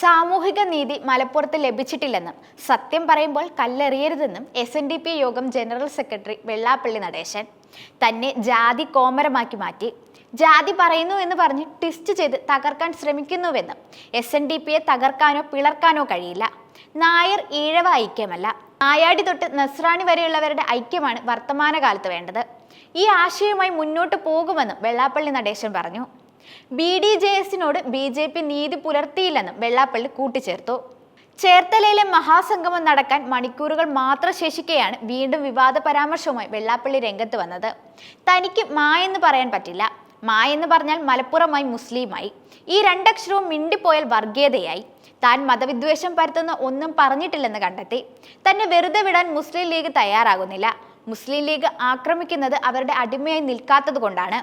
സാമൂഹിക നീതി മലപ്പുറത്ത് ലഭിച്ചിട്ടില്ലെന്നും സത്യം പറയുമ്പോൾ കല്ലെറിയരുതെന്നും എസ് എൻ ഡി പി യോഗം ജനറൽ സെക്രട്ടറി വെള്ളാപ്പള്ളി നടേശൻ. തന്നെ ജാതി കോമരമാക്കി മാറ്റി. ജാതി പറയുന്നു എന്ന് പറഞ്ഞ് ട്വിസ്റ്റ് ചെയ്ത് തകർക്കാൻ ശ്രമിക്കുന്നുവെന്നും എസ് എൻ ഡി പിയെ തകർക്കാനോ പിളർക്കാനോ കഴിയില്ല. നായർ ഈഴവ ഐക്യമല്ല. നായാടി തൊട്ട് നസ്രാണി വരെയുള്ളവരുടെ ഐക്യമാണ് വർത്തമാനകാലത്ത് വേണ്ടത്. ഈ ആശയവുമായി മുന്നോട്ട് പോകുമെന്നും വെള്ളാപ്പള്ളി നടേശൻ പറഞ്ഞു. ബി ഡി ജെ എസിനോട് ബി ജെ പി നീതി പുലർത്തിയില്ലെന്നും വെള്ളാപ്പള്ളി കൂട്ടിച്ചേർത്തു. ചേർത്തലയിലെ മഹാസംഗമം നടക്കാൻ മണിക്കൂറുകൾ മാത്രം ശേഷിക്കെയാണ് വീണ്ടും വിവാദ പരാമർശവുമായി വെള്ളാപ്പള്ളി രംഗത്ത് വന്നത്. തനിക്ക് മാ എന്ന് പറയാൻ പറ്റില്ല. മാ എന്ന് പറഞ്ഞാൽ മലപ്പുറമായി മുസ്ലിമായി. ഈ രണ്ടക്ഷരവും മിണ്ടിപ്പോയാൽ വർഗീയതയായി. താൻ മതവിദ്വേഷം പരത്തുന്ന ഒന്നും പറഞ്ഞിട്ടില്ലെന്ന് കണ്ടെത്തി. തന്നെ വെറുതെ വിടാൻ മുസ്ലിം ലീഗ് തയ്യാറാകുന്നില്ല. മുസ്ലിം ലീഗ് ആക്രമിക്കുന്നത് അവരുടെ അടിമയായി നിൽക്കാത്തത് കൊണ്ടാണ്.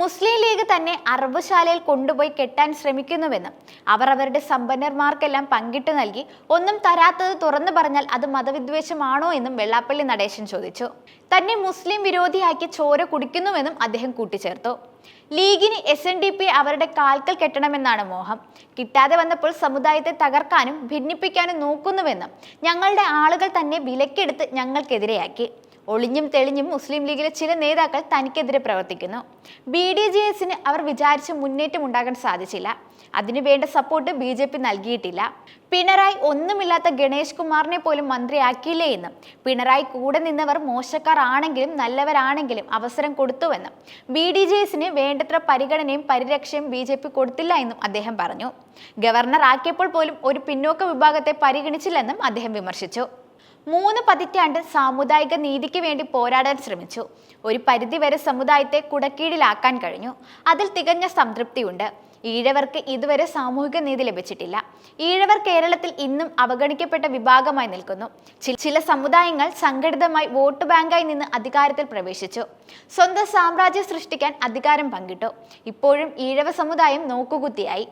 മുസ്ലിം ലീഗ് തന്നെ അറബുശാലയിൽ കൊണ്ടുപോയി കെട്ടാൻ ശ്രമിക്കുന്നുവെന്നും അവർ അവരുടെ സമ്പന്നർമാർക്കെല്ലാം പങ്കിട്ട് നൽകി. ഒന്നും തരാത്തത് തുറന്നു പറഞ്ഞാൽ അത് മതവിദ്വേഷമാണോ എന്നും വെള്ളാപ്പള്ളി നടേശൻ ചോദിച്ചു. തന്നെ മുസ്ലിം വിരോധിയാക്കി ചോര കുടിക്കുന്നുവെന്നും അദ്ദേഹം കൂട്ടിച്ചേർത്തു. ലീഗിന് എസ് എൻ ഡി പി അവരുടെ കാൽക്കൽ കെട്ടണമെന്നാണ് മോഹം. കിട്ടാതെ വന്നപ്പോൾ സമുദായത്തെ തകർക്കാനും ഭിന്നിപ്പിക്കാനും നോക്കുന്നുവെന്നും ഞങ്ങളുടെ ആളുകൾ തന്നെ വിലക്കെടുത്ത് ഞങ്ങൾക്കെതിരെയാക്കി. ഒളിഞ്ഞും തെളിഞ്ഞും മുസ്ലിം ലീഗിലെ ചില നേതാക്കൾ തനിക്കെതിരെ പ്രവർത്തിക്കുന്നു. ബി ഡി ജെ എസിന് അവർ വിചാരിച്ച മുന്നേറ്റം ഉണ്ടാകാൻ സാധിച്ചില്ല. അതിനുവേണ്ട സപ്പോർട്ട് ബി ജെ പി നൽകിയിട്ടില്ല. പിണറായി ഒന്നുമില്ലാത്ത ഗണേഷ് കുമാറിനെ പോലും മന്ത്രിയാക്കിയില്ലേ എന്നും. പിണറായി കൂടെ നിന്നവർ മോശക്കാർ ആണെങ്കിലും നല്ലവരാണെങ്കിലും അവസരം കൊടുത്തുവെന്നും. ബി ഡി ജെ എസിന് വേണ്ടത്ര പരിഗണനയും പരിരക്ഷയും ബി ജെ പി കൊടുത്തില്ല എന്നും അദ്ദേഹം പറഞ്ഞു. ഗവർണർ ആക്കിയപ്പോൾ പോലും ഒരു പിന്നോക്ക വിഭാഗത്തെ പരിഗണിച്ചില്ലെന്നും അദ്ദേഹം വിമർശിച്ചു. മൂന്ന് പതിറ്റാണ്ട് സാമുദായിക നീതിക്ക് വേണ്ടി പോരാടാൻ ശ്രമിച്ചു. ഒരു പരിധിവരെ സമുദായത്തെ കുടക്കീഴിലാക്കാൻ കഴിഞ്ഞു. അതിൽ തികഞ്ഞ സംതൃപ്തിയുണ്ട്. ഈഴവർക്ക് ഇതുവരെ സാമൂഹിക നീതി ലഭിച്ചിട്ടില്ല. ഈഴവർ കേരളത്തിൽ ഇന്നും അവഗണിക്കപ്പെട്ട വിഭാഗമായി നിൽക്കുന്നു. ചില സമുദായങ്ങൾ സംഘടിതമായി വോട്ട് ബാങ്കായി നിന്ന് അധികാരത്തിൽ പ്രവേശിച്ചു. സ്വന്തം സാമ്രാജ്യം സൃഷ്ടിക്കാൻ അധികാരം പങ്കിട്ടു. ഇപ്പോഴും ഈഴവ സമുദായം നോക്കുകുത്തിയായി.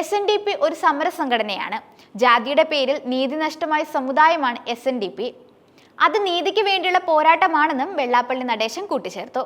എസ് എൻ ഡി പി ഒരു സമര സംഘടനയാണ് ജാതിയുടെ പേരിൽ നീതി നഷ്ടമായ സമുദായമാണ് എസ് എൻ ഡി പി അത് നീതിക്ക് വേണ്ടിയുള്ള പോരാട്ടമാണെന്നും വെള്ളാപ്പള്ളി നടേശൻ കൂട്ടിച്ചേർത്തു.